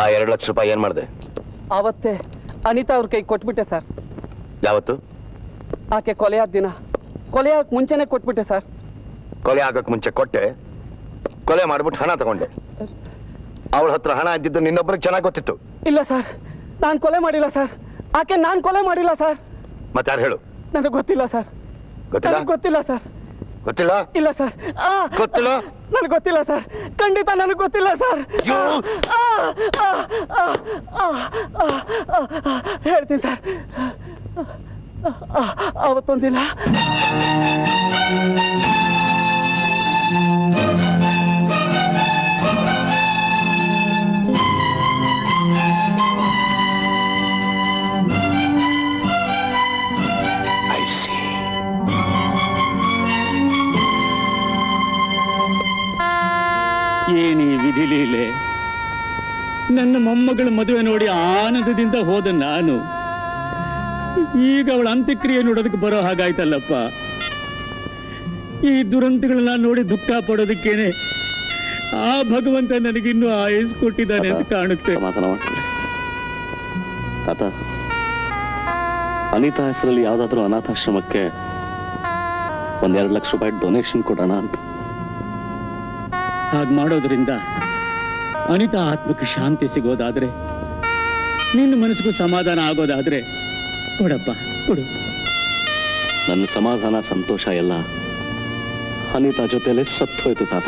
ಆ ಎರಡು ಲಕ್ಷ ರೂಪಾಯಿ ಏನ್ ಮಾಡಿದೆ? ಆವತ್ತೇ ಅನಿತಾ ಅವ್ರ ಕೈ ಕೊಟ್ಬಿಟ್ಟೆ ಸರ್. ಯಾವತ್ತು? ಆಕೆ ಕೊಲೆಯಾದ ದಿನ. ಕೊಲೆಯಾಗಕ್ಕೆ ಮುಂಚೆನೆ ಕೊಟ್ಬಿಟ್ಟೆ ಸರ್. ಕೊಲೆ ಆಗಕ್ ಮುಂಚೆ ಕೊಟ್ಟೆ. ಕೊಲೆ ಮಾಡ್ಬಿಟ್ಟು ಹಣ ತಗೊಂಡೆ. ಅವಳ ಹತ್ರ ಹಣ ಇದ್ದಿದ್ದು ನಿನ್ನೊಬ್ಬರಿಗೆ ಚೆನ್ನಾಗಿ ಗೊತ್ತಿತ್ತು. ಇಲ್ಲ ಸರ್. ನಾನು ಕೊಲೆ ಮಾಡಿಲ್ಲ ಸರ್. ಆಕೆ ನಾನು ಕೊಲೆ ಮಾಡಿಲ್ಲ ಸರ್. ಮತ್ತೆ ಯಾರು ಹೇಳು. ನನಗೆ ಗೊತ್ತಿಲ್ಲ ಸರ್. ಗೊತ್ತಿಲ್ಲ? ಗೊತ್ತಿಲ್ಲ ಸರ್. ಗೊತ್ತಿಲ್ಲ? ಇಲ್ಲ ಸರ್. ಗೊತ್ತಿಲ್ಲ? ನನಗೆ ಗೊತ್ತಿಲ್ಲ ಸರ್. ಖಂಡಿತ ನನಗೆ ಗೊತ್ತಿಲ್ಲ ಸರ್. ಹೇಳ್ತೀನಿ ಸರ್. ಆ, ಮೊಮ್ಮಗಳ ಮದುವೆ ನೋಡಿ ಆನಂದದಿಂದ ಹೋದ ನಾನು. ಈಗ ಅವಳ ಅಂತ್ಯಕ್ರಿಯೆ ನೋಡೋದಕ್ಕೆ ಬರೋ ಹಾಗಾಯ್ತಲ್ಲಪ್ಪ. ಈ ದುರಂತಗಳನ್ನ ನೋಡಿ ದುಃಖ ಪಡೋದಕ್ಕೇನೆ ಆ ಭಗವಂತ ನನಗಿನ್ನು ಆಯಸ್ ಕೊಟ್ಟಿದ್ದಾನೆ ಅಂತ ಕಾಣುತ್ತೆ. ತಾತ ಅನಿತಾ ಹೆಸರಲ್ಲಿ ಯಾವ್ದಾದ್ರು ಅನಾಥಾಶ್ರಮಕ್ಕೆ ಒಂದೆರಡು ಲಕ್ಷ ರೂಪಾಯಿ ಡೊನೇಷನ್ ಕೊಡೋಣ ಅಂತ. ಹಾಗೆ ಮಾಡೋದ್ರಿಂದ ಅನಿತಾ ಆತ್ಮಕ್ಕೆ ಶಾಂತಿ ಸಿಗೋದಾದ್ರೆ, ನಿನ್ನ ಮನಸ್ಸಿಗೂ ಸಮಾಧಾನ ಆಗೋದಾದ್ರೆ ಕೊಡಪ್ಪ, ಕೊಡು. ನನ್ನ ಸಮಾಧಾನ, ಸಂತೋಷ ಎಲ್ಲ ಅನಿತಾ ಜೊತೆಲೆ ಸತ್ತು ಹೋಯ್ತು ತಾತ.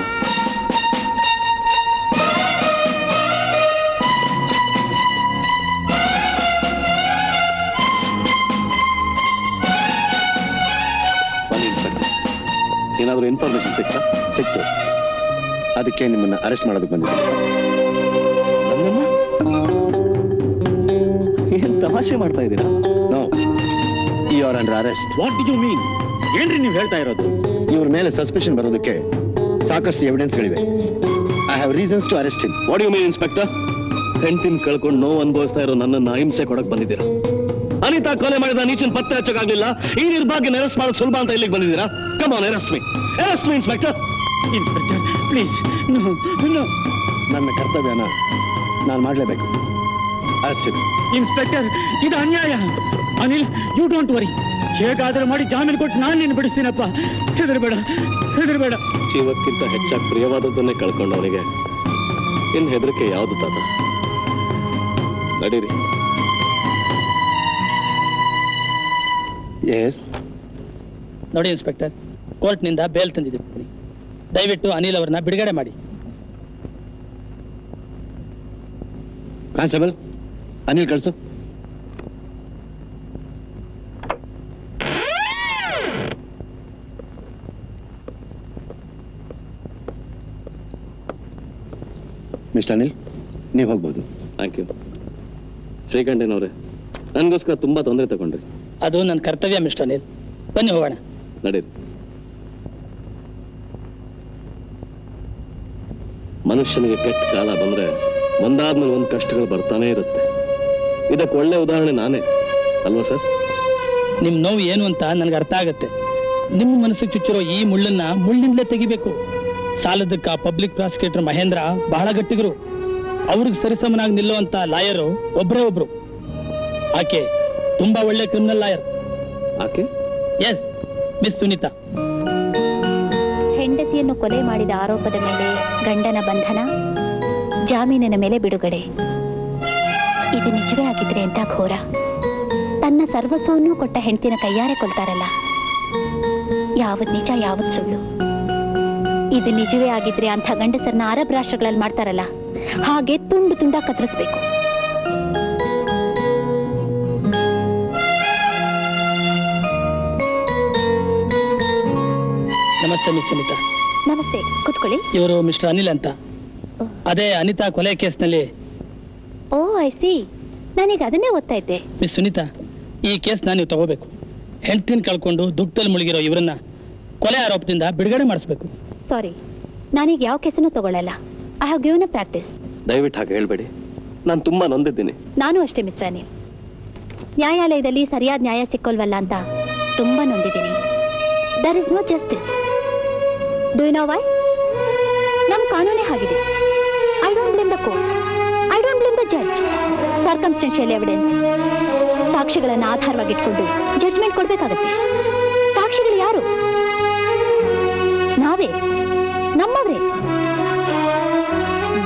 ಏನಾದರೂ ಇನ್ಫಾರ್ಮೇಶನ್ ಸಿಕ್ತಾ ಸಿಕ್ತು. ಅದಕ್ಕೆ ನಿಮ್ಮನ್ನ ಅರೆಸ್ಟ್ ಮಾಡೋದಕ್ಕೆ ಬಂದಿದ್ದೀನಿ. ತಮಾಷೆ ಮಾಡ್ತಾ ಇದ್ದೀರಾ? No are under arrest what do you mean ಏನ್ರಿ ನೀವು ಹೇಳ್ತಾ ಇರೋದು? ಇವ್ರ ಮೇಲೆ ಸಸ್ಪೆಷನ್ ಬರೋದಕ್ಕೆ ಸಾಕಷ್ಟು ಎವಿಡೆನ್ಸ್ಗಳಿವೆ I have reasons to arrest him what you mean inspector ಹೆಂಡತಿನ ಕಳ್ಕೊಂಡು ನೋವು ಅನುಭವಿಸ್ತಾ ಇರೋ ನನ್ನನ್ನ ಹಿಂಸೆ ಕೊಡಕ್ ಬಂದಿದ್ದೀರಾ? ಅನಿತಾ ಕೊಲೆ ಮಾಡಿದ ನೀಚನ್ ಪತ್ತೆ ಹಚ್ಚಕ್ಕಾಗಲಿಲ್ಲ. ಈ ನಿರ್ಭಾಗ್ಯ ಅರೆಸ್ಟ್ ಮಾಡೋದು ಸುಲಭ ಅಂತ ಇಲ್ಲಿಗೆ ಬಂದಿದ್ದೀರಾ? Come on arrest me arrest me inspector inspector please ನನ್ನ ಕರ್ತವ್ಯನ ನಾನು ಮಾಡಲೇಬೇಕು. ಅರೆಸ್ಟ್ ಇನ್ಸ್ಪೆಕ್ಟರ್ ಇದು ಅನ್ಯಾಯ. ಅನಿಲ್ ಯು ಡೋಂಟ್ ವರಿ ಹೇಗಾದ್ರೂ ಮಾಡಿ ಜಾಮೀನು ಕೊಟ್ಟು ನಾನು ನಿನ್ನ ಬಿಡಿಸ್ತೀನಪ್ಪ. ಹೆದರ್ಬೇಡ ಹೆದರ್ಬೇಡ. ಜೀವಕ್ಕಿಂತ ಹೆಚ್ಚಾಗಿ ಪ್ರಿಯವಾದದ್ದನ್ನೇ ಕಳ್ಕೊಂಡವನಿಗೆ ಇನ್ನು ಹೆದರಿಕೆ ಯಾವುದು ತಾತ? ನಡೀರಿ. ಎಸ್ ನೋಡಿ ಇನ್ಸ್ಪೆಕ್ಟರ್ ಕೋರ್ಟ್ನಿಂದ ಬೇಲ್ ತಂದಿದ್ದೀವಿ. ದಯವಿಟ್ಟು ಅನಿಲ್ ಅವರನ್ನ ಬಿಡುಗಡೆ ಮಾಡಿ. ಕಾನ್ಸ್ಟೇಬಲ್ ಅನಿಲ್ ಕಳ್ಸು. ಮಿಸ್ಟರ್ ಅನಿಲ್ ನೀವು ಹೋಗ್ಬೋದು. Thank you. ಶ್ರೀಕಂಠನವ್ರೆ ನನಗೋಸ್ಕರ ತುಂಬಾ ತೊಂದರೆ ತಗೊಂಡ್ರಿ. ಅದು ನನ್ನ ಕರ್ತವ್ಯ ಮಿಸ್ಟರ್ ಅನಿಲ್. ಬನ್ನಿ ಹೋಗೋಣ. ನಡೀರಿ. ಮನುಷ್ಯನಿಗೆ ಕೆಟ್ಟ ಕಾಲ ಬಂದ್ರೆ ಒಂದಾದ್ಮೇಲೆ ಒಂದು ಕಷ್ಟಗಳು ಬರ್ತಾನೆ ಇರುತ್ತೆ. ಇದಕ್ಕೆ ಒಳ್ಳೆ ಉದಾಹರಣೆ ನಾನೇ. ಅಲ್ವಾ ಸರ್? ನಿಮ್ ನೋವು ಏನು ಅಂತ ನನಗೆ ಅರ್ಥ ಆಗುತ್ತೆ. ನಿಮ್ಮ ಮನಸ್ಸಿಗೆ ಚುಚ್ಚಿರೋ ಈ ಮುಳ್ಳನ್ನ ಮುಳ್ಳಿಂದಲೇ ತೆಗಿಬೇಕು. ಸಾಲದಕ್ಕ ಪಬ್ಲಿಕ್ ಪ್ರಾಸಿಕ್ಯೂಟರ್ ಮಹೇಂದ್ರ ಬಹಳ ಗಟ್ಟಿಗರು. ಅವ್ರಿಗೆ ಸರಿಸಮನಾಗಿ ನಿಲ್ಲುವಂತ ಲಾಯರು ಒಬ್ಬರೇ ಒಬ್ರು. ಆಕೆ ತುಂಬಾ ಒಳ್ಳೆ ಕ್ರಿಮಿನಲ್ ಲಾಯರ್. ಆಕೆ? Yes miss Sunitha. ಹೆಂಡತಿಯನ್ನು ಕೊಲೆ ಮಾಡಿದ ಆರೋಪದ ಮೇಲೆ ಗಂಡನ ಬಂಧನ? ಜಾಮೀನಿನ ಮೇಲೆ ಬಿಡುಗಡೆ. ಇದು ನಿಜವೇ ಆಗಿದ್ರೆ ಎಂತ ಘೋರ? ತನ್ನ ಸರ್ವಸ್ವವನ್ನು ಕೊಟ್ಟ ಹೆಂಡತಿನ ಕೈಯಾರೆ ಕೊಲ್ತಾರಲ್ಲ. ಯಾವತ್ ನಿಜ, ಯಾವತ್ ಸುಳ್ಳು. ಇದು ನಿಜವೇ ಆಗಿದ್ರೆ ಅಂಥ ಗಂಡಸರನ್ನ ಅರಬ್ ರಾಷ್ಟ್ರಗಳಲ್ಲಿ ಮಾಡ್ತಾರಲ್ಲ. ಹಾಗೆ ತುಂಡು ತುಂಡ ಕತ್ತರಿಸ್ಬೇಕು ನಮಸ್ತೆ ಮಿಸ್ ಸುನೀತಾ. ನಮಸ್ತೆ ಕೂತ್ಕೊಳ್ಳಿ. ಇವರು ಮಿಸ್ಟರ್ ಅನಿಲ್ ಅಂತ. ಅದೇ ಅನಿತಾ ಕೊಲೆ ಕೇಸ್ನಲ್ಲಿ. ಓ ಐ ಸಿ ನಾನೀಗ ಅದನ್ನೇ ಓದ್ತಾ ಇದ್ದೆ. ಮಿಸ್ ಸುನೀತಾ ಈ ಕೇಸ್ನ ನೀವು ತಗೋಬೇಕು. ಹೆಂಡ್ತಿನ ಕಳ್ಕೊಂಡು ದುಃಖದಲ್ಲಿ ಮುಳುಗಿರೋ ಇವರನ್ನ ಕೊಲೆ ಆರೋಪದಿಂದ ಬಿಡುಗಡೆ ಮಾಡಿಸ್ಬೇಕು. ಸಾರಿ ನಾನೀಗ ಯಾವ ಕೇಸನ್ನು ತಗೊಳ್ಳಲ್ಲ. I have given a practice ದಯವಿಟ್ಟು ಹಾಗೆ ಹೇಳಬೇಡಿ. ನಾನು ತುಂಬಾ ನೊಂದಿದ್ದೀನಿ. ನಾನು ಅಷ್ಟೇ ಮಿಸ್ಟರ್ ಅನಿಲ್. ನ್ಯಾಯಾಲಯದಲ್ಲಿ ಸರಿಯಾದ ನ್ಯಾಯ ಸಿಕ್ಕೋಲ್ವಲ್ಲ ಅಂತ ತುಂಬಾ ನೊಂದಿದ್ದೀನಿ. There is no justice do know why ನಮ್ಮ ಕಾನೂನೇ ಆಗಿದೆ I don't blame the court I don't blame the circumstantial evidence ಸಾಕ್ಷಿಗಳನ್ನ ಆಧಾರವಾಗಿಟ್ಕೊಂಡು ಜಡ್ಜ್ಮೆಂಟ್ ಕೊಡಬೇಕಾಗತ್ತೆ. ಸಾಕ್ಷಿಗಳು ಯಾರು? ನಾವೇ. ನಮ್ಮವರೇ.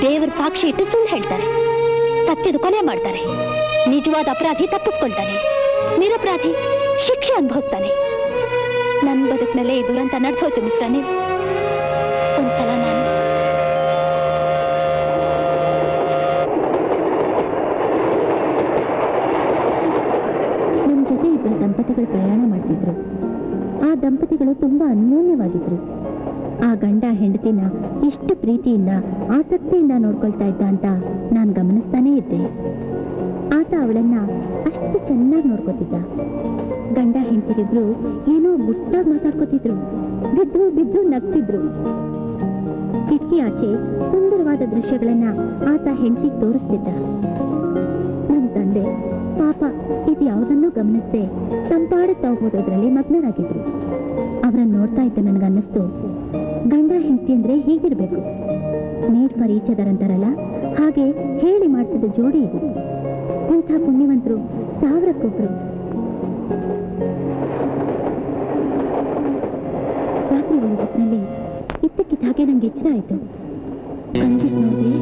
ದೇವರ ಸಾಕ್ಷಿ ಇಟ್ಟು ಸುಳ್ಳು ಹೇಳ್ತಾರೆ. ಸತ್ಯದ ಕೊಲೆ ಮಾಡ್ತಾರೆ. ನಿಜವಾದ ಅಪರಾಧಿ ತಪ್ಪಿಸ್ಕೊಳ್ತಾನೆ. ನಿರಪರಾಧಿ ಶಿಕ್ಷೆ ಅನುಭವಿಸ್ತಾನೆ. ನನ್ನ ಬದುಕಿನಲ್ಲೇ ಈ ದುರಂತ ನಡೆಸೋಯ್ತು ಮಿಸ್ಟರ್. ದಂಪತಿಗಳು ತುಂಬಾ ಅನ್ಯೋನ್ಯವಾಗಿದ್ರು. ಆ ಗಂಡ ಹೆಂಡತಿನ ಇಷ್ಟು ಪ್ರೀತಿಯಿಂದ, ಆಸಕ್ತಿಯಿಂದ ನೋಡ್ಕೊಳ್ತಾ ಇದ್ದ ಅಂತ ನಾನು ಗಮನಿಸ್ತಾನೇ ಇದ್ದೆ. ಆತ ಅವಳನ್ನ ಅಷ್ಟು ಚೆನ್ನಾಗಿ ನೋಡ್ಕೋತಿದ್ದ. ಗಂಡ ಹೆಂಡತಿರಿಬ್ರು ಏನೋ ಮುಟ್ಟಾಗಿ ಮಾತಾಡ್ಕೋತಿದ್ರು. ಬಿದ್ದು ಬಿದ್ದು ನಗ್ತಿದ್ರು. ಕಿಟಕಿ ಆಚೆ ಸುಂದರವಾದ ದೃಶ್ಯಗಳನ್ನ ಆತ ಹೆಂಡತಿಗೆ ತೋರಿಸ್ತಿದ್ದ. ತಂದೆ ಪಾಪ, ಇದು ಯಾವುದನ್ನೂ ಗಮನಿಸದೆ. ತಂಪಾಡುತ್ತಾ ತಾವು ಮಗ್ನರಾಗಿದ್ರು. ಅವರನ್ನು ನೋಡ್ತಾ ಇದ್ದ ನನಗನ್ನಿಸ್ತು. ಗಂಡ ಹೆಂಡತಿ ಅಂದ್ರೆ ಹೀಗಿರ್ಬೇಕು. ಮೇಡ್ ಪರಿಚಯದರಂತಾರಲ್ಲ ಹಾಗೆ ಹೇಳಿ ಮಾಡಿಸಿದ ಜೋಡಿ ಇದು. ಇಂಥ ಪುಣ್ಯವಂತರು, ಸಾವಿರಕ್ಕೊಬ್ರು. ರಾತ್ರಿ ಒಂದು ಹೊತ್ತಿನಲ್ಲಿ ಇದ್ದಕ್ಕಿದ್ದ ಹಾಗೆ ನಂಗೆ ಎಚ್ಚರ ಆಯ್ತು. ಕಣ್ಬಿಟ್ಟು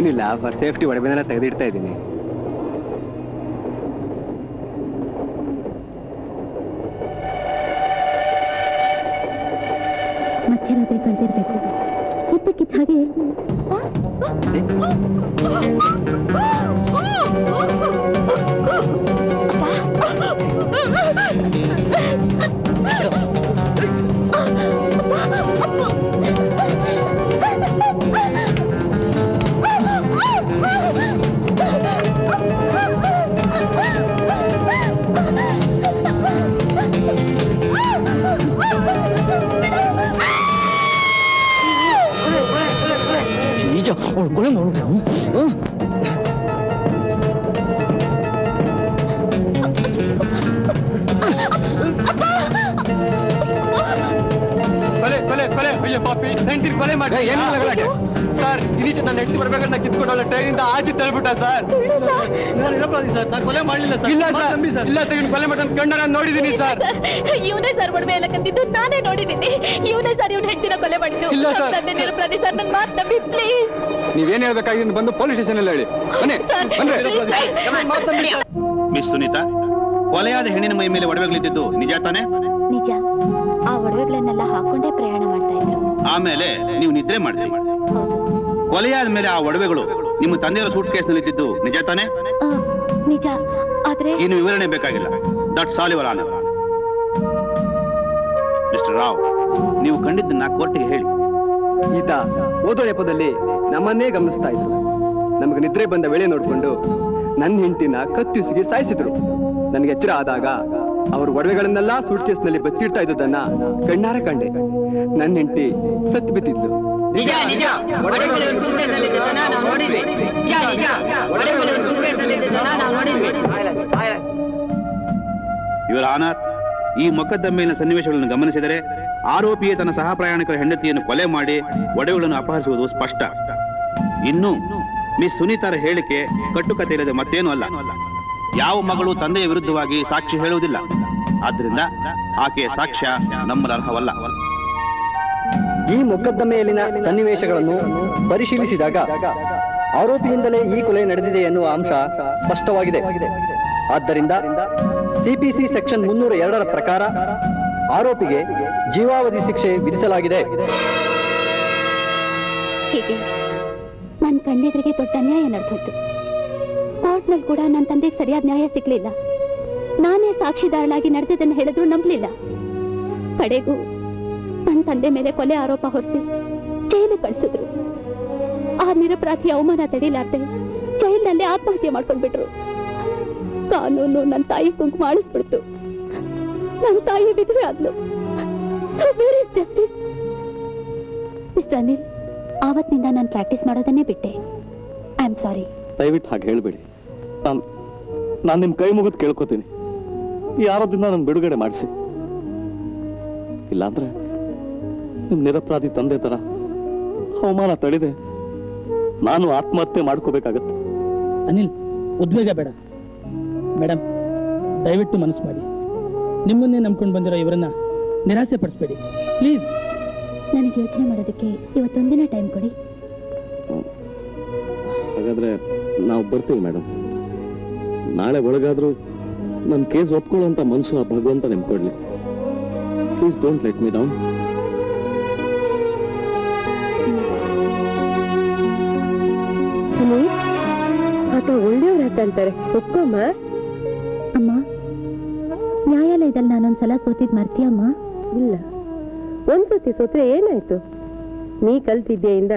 ಏನಿಲ್ಲ ಫರ್ ಸೇಫ್ಟಿ ಒಡವೆನೆಲ್ಲ ತೆಗೆದಿಡ್ತಾ ಇದ್ದೀನಿ. ಕೊಲೆ ಮಾಡೋದು ಕೊಲೆ ಕೊಲೆ ಕೊಲೆ ಅಯ್ಯೋ ಪಾಪಿ ಹೆಂಡತಿ ಕೊಲೆ ಮಾಡಿ ಸರ್ ಇದೀಚೆ ನನ್ನ ಹೆಂಡತಿ ಬರ್ಬೇಕಂತ ಕಿತ್ಕೊಂಡು ಟ್ರೈನಿಂದ ಆಚೆ ತಳ್ಬಿಟ್ಟ ಸರ್. ಕೊಲೆ ಮಾಡಲಿಲ್ಲ ಇಲ್ಲ ಸರ್ ಇಲ್ಲ ತೆಗಿನ ಕೊಲೆ ಮಾಡಿ ಕಣ್ಣ ನಾನು ನೋಡಿದ್ದೀನಿ ಸರ್. ಇವನೇ ಸರ್ ಒಡವೆ ಎಲ್ಲ ಕಂದಿದ್ದು ನಾನೇ ನೋಡಿದ್ದೀನಿ ಇವನೇ ಸರ್ ಇವ್ನ ಹೆಂಡತಿನ ಕೊಲೆ ಮಾಡಿದ್ದು. ಇಲ್ಲ ಸರ್. ತಂದೆ ನಿರಪರಾಧಿ ಸರ್ ನನ್ನ ಮಾತು ನಂಬಿ ಪ್ಲೀಸ್ ನೀವೇನ್ ಹೇಳ್ಬೇಕಾಗಿ ಬಂದು ಪೊಲೀಸ್ ಸ್ಟೇಷನ್ ಅಲ್ಲಿ ಹೇಳಿ. ಬನ್ನಿ ಬನ್ನಿ. ಮಿಸ್ ಸುನೀತಾ ಕೊಲೆಯಾದ ಹೆಣ್ಣಿನ ಮೈ ಮೇಲೆ ಒಡವೆಗಳಿದ್ದು ನಿಜ ತಾನೆ? ನಿಜ. ಆ ಒಡವೆಗಳನ್ನೆಲ್ಲ ಹಾಕೊಂಡೇ ಪ್ರಯಾಣ ಮಾಡ್ತಾ ಇದ್ರು. ಆಮೇಲೆ ನೀವು ನಿದ್ರೆ ಮಾಡ್ತೀರಿ ಹೌದು ಕೊಲೆಯಾದ ಮೇಲೆ ಆ ಒಡವೆಗಳು ನಿಮ್ಮ ತಂದೆಯವರ ಸೂಟ್ ಕೇಸ್ನಲ್ಲಿ ಇದ್ದಿದ್ದು ನಿಜ ತಾನೆ? ನಿಜ. ಆದ್ರೆ ಇನ್ನು ವಿವರಣೆ ಬೇಕಾಗಿಲ್ಲ. That all your honour mister Rao ನೀವು ಕಂಡಿದ್ದನ್ನ ಕೋರ್ಟ್ಗೆ ಹೇಳಿ. ಈತ ಓದೋ ನೆಪದಲ್ಲಿ ನಮ್ಮನ್ನೇ ಗಮನಿಸ್ತಾ ಇದ್ರು. ನಮಗೆ ನಿದ್ರೆ ಬಂದ ವೇಳೆ ನೋಡಿಕೊಂಡು ನನ್ನ ಹೆಂಡತಿನ ಕತ್ತಿಸಿಗೆ ಸಾಯಿಸಿದ್ರು. ನನಗೆ ಎಚ್ಚರ ಆದಾಗ ಅವರು ಒಡವೆಗಳನ್ನೆಲ್ಲ ಸೂಟ್ ಕೇಸ್ನಲ್ಲಿ ಬಚ್ಚಿಡ್ತಾ ಇದ್ದದನ್ನ ಕಣ್ಣಾರ ಕಂಡೆ. ನನ್ನ ಹೆಂಡತಿ ಸತ್ತು ಬಿದ್ದಿದ್ಲು. ನಿಜ ನಿಜ. ನಾವು ನೋಡಿದ್ವಿ. ನಿಜ ನಿಜ. ನಾವು ನೋಡಿದ್ವಿ. ಇವರ ಆನರ್, ಈ ಮೊಕದ್ದಮೆಯ ಸನ್ನಿವೇಶಗಳನ್ನು ಗಮನಿಸಿದರೆ ಆರೋಪಿಯೇ ತನ್ನ ಸಹ ಪ್ರಯಾಣಿಕರ ಹೆಂಡತಿಯನ್ನು ಕೊಲೆ ಮಾಡಿ ಒಡೆಗಳನ್ನು ಅಪಹರಿಸುವುದು ಸ್ಪಷ್ಟ. ಇನ್ನು ಮಿಸ್ ಸುನೀತಾರ ಹೇಳಿಕೆ ಕಟ್ಟುಕತೆ ಇಲ್ಲದೆ ಮತ್ತೇನೂ ಅಲ್ಲ. ಯಾವ ಮಗಳು ತಂದೆಯ ವಿರುದ್ಧವಾಗಿ ಸಾಕ್ಷಿ ಹೇಳುವುದಿಲ್ಲ. ಆದ್ರಿಂದ ಆಕೆಯ ಸಾಕ್ಷ್ಯ ನಮ್ಮದರ್ಹವಲ್ಲ ಈ ಮೊಕದ್ದಮೆಯಲ್ಲಿನ ಸನ್ನಿವೇಶಗಳನ್ನು ಪರಿಶೀಲಿಸಿದಾಗ ಆರೋಪಿಯಿಂದಲೇ ಈ ಕೊಲೆ ನಡೆದಿದೆ ಎನ್ನುವ ಅಂಶ ಸ್ಪಷ್ಟವಾಗಿದೆ. ಆದ್ದರಿಂದ ಸಿಪಿಸಿ ಸೆಕ್ಷನ್ ಮುನ್ನೂರ ಎರಡರ ಪ್ರಕಾರ ಆರೋಪಿಗೆ ಜೀವಾವಧಿ ಶಿಕ್ಷೆ ವಿಧಿಸಲಾಗಿದೆ. ನನ್ನ ಕಣ್ಣೆದುರಿಗೆ ದೊಡ್ಡ ಅನ್ಯಾಯ ನಡೆದೋಯ್ತು. ಕೋರ್ಟ್ನಲ್ಲಿ ಕೂಡ ನನ್ನ ತಂದೆಗೆ ಸರಿಯಾದ ನ್ಯಾಯ ಸಿಗ್ಲಿಲ್ಲ. ನಾನೇ ಸಾಕ್ಷಿದಾರನಾಗಿ ನಡೆದದನ್ನು ಹೇಳಿದ್ರು ನಂಬಲಿಲ್ಲ. ಕಡೆಗೂ ನನ್ನ ತಂದೆ ಮೇಲೆ ಕೊಲೆ ಆರೋಪ ಹೊರಿಸಿ ಜೈಲು ಕಳಿಸಿದ್ರು. ಆ ನಿರಪರಾಧಿ ಅವಮಾನ ತಡಿಲಾರ್ದೆ ಜೈಲಿನಲ್ಲಿ ಆತ್ಮಹತ್ಯೆ ಮಾಡ್ಕೊಂಡ್ಬಿಟ್ರು. ಕಾನೂನು ನನ್ನ ತಾಯಿ ಕುಂಕುಮ ಆಳಿಸ್ಬಿಡ್ತು. ನನ್ನ ತಾಯಿ ವಿಧವೆ ಆದ್ಲು. ಜಸ್ಟಿಸ್ ಮಿಸ್ಟರ್ ಅನಿಲ್ ಆವತ್ತಿನಿಂದ ನಾನು ಪ್ರಾಕ್ಟೀಸ್ ಮಾಡೋದನ್ನೇ ಬಿಟ್ಟೆ. ಐ ಆಮ್ ಸಾರಿ ದಯವಿಟ್ಟು ಹಾಗೆ ಹೇಳ್ಬೇಡಿ. ನಾನು ನಾನು ನಿಮ್ಮ ಕೈ ಮುಗಿದು ಕೇಳ್ಕೊತೀನಿ. ಯಾರೋದಿಂದ ನಾನು ನನ್ನ ಬಿಡುಗಡೆ ಮಾಡಿಸಿ. ಇಲ್ಲಾಂದ್ರೆ ನಿಮ್ ನಿರಪರಾಧಿ ತಂದೆ ತರ. ಅವಮಾನ ತಡೆದೆ ನಾನು ಆತ್ಮಹತ್ಯೆ ಮಾಡ್ಕೋಬೇಕಾಗತ್ತೆ. ಅನಿಲ್ ಉದ್ವೇಗ ಬೇಡ. ಮೇಡಮ್ ದಯವಿಟ್ಟು ಮನಸ್ಸು ಮಾಡಿ. ನಿಮ್ಮನ್ನೇ ನಂಬ್ಕೊಂಡು ಬಂದಿರೋ ಇವರನ್ನ ನಿರಾಸೆ ಪಡಿಸ್ಬೇಡಿ. ಪ್ಲೀಸ್. ನನಗೆ ಯೋಚನೆ ಮಾಡೋದಕ್ಕೆ ಇವತ್ತೊಂದಿನ ಟೈಮ್ ಕೊಡಿ. ಹಾಗಾದ್ರೆ ನಾವು ಬರ್ತೀವಿ ಮೇಡಮ್ ನಾಳೆ ಒಳಗಾದ್ರೂ ನನ್ನ ಕೇಸ್ ಒಪ್ಕೊಳ್ಳೋಂಥ ಮನಸ್ಸು ಆ ಭಗವಂತ ನಿಮ್ಕೊಡ್ಲಿ please don't let me down ಆತ ಒಳ್ಳೆಯವ್ರಾತಂತಾರೆ ಒಪ್ಕೊಮ್ಮ. ಅಮ್ಮ ನ್ಯಾಯಾಲಯದಲ್ಲಿ ನಾನೊಂದ್ಸಲ ಸೋತಿದ್ ಮರ್ತೀಯಮ್ಮ ಇಲ್ಲ. ಒಂದ್ಸತಿ ಸೋತ್ರೆ ಏನಾಯ್ತು? ನೀ ಕಲ್ತಿದ್ದೆಯಿಂದ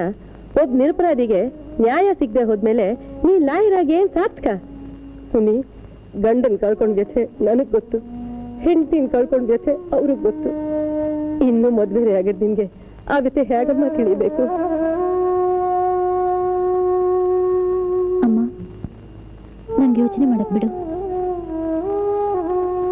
ಒಬ್ಬ ನಿರಪರಾಧಿಗೆ ನ್ಯಾಯ ಸಿಗದೆ ಹೋದ್ಮೇಲೆ ನೀ ಲಾಯರಾಗಿ ಏನ್ ಸಾರ್ಥಕ? ಸುನಿ ಗಂಡನ್ ಕಳ್ಕೊಂಡ್ ಜೊತೆ ನನಗ್ ಗೊತ್ತು. ಹೆಂಡತಿನ ಕಳ್ಕೊಂಡ್ ಜೊತೆ ಅವ್ರಿಗ್ ಗೊತ್ತು. ಇನ್ನು ಮದ್ವೆ ಆಗದ್ ನಿನ್ಗೆ ಆಗುತ್ತೆ ಹೇಗಮ್ಮ ತಿಳಿಬೇಕು? ಅಮ್ಮ ನಂಗೆ ಯೋಚನೆ ಮಾಡಕ್ ಬಿಡು.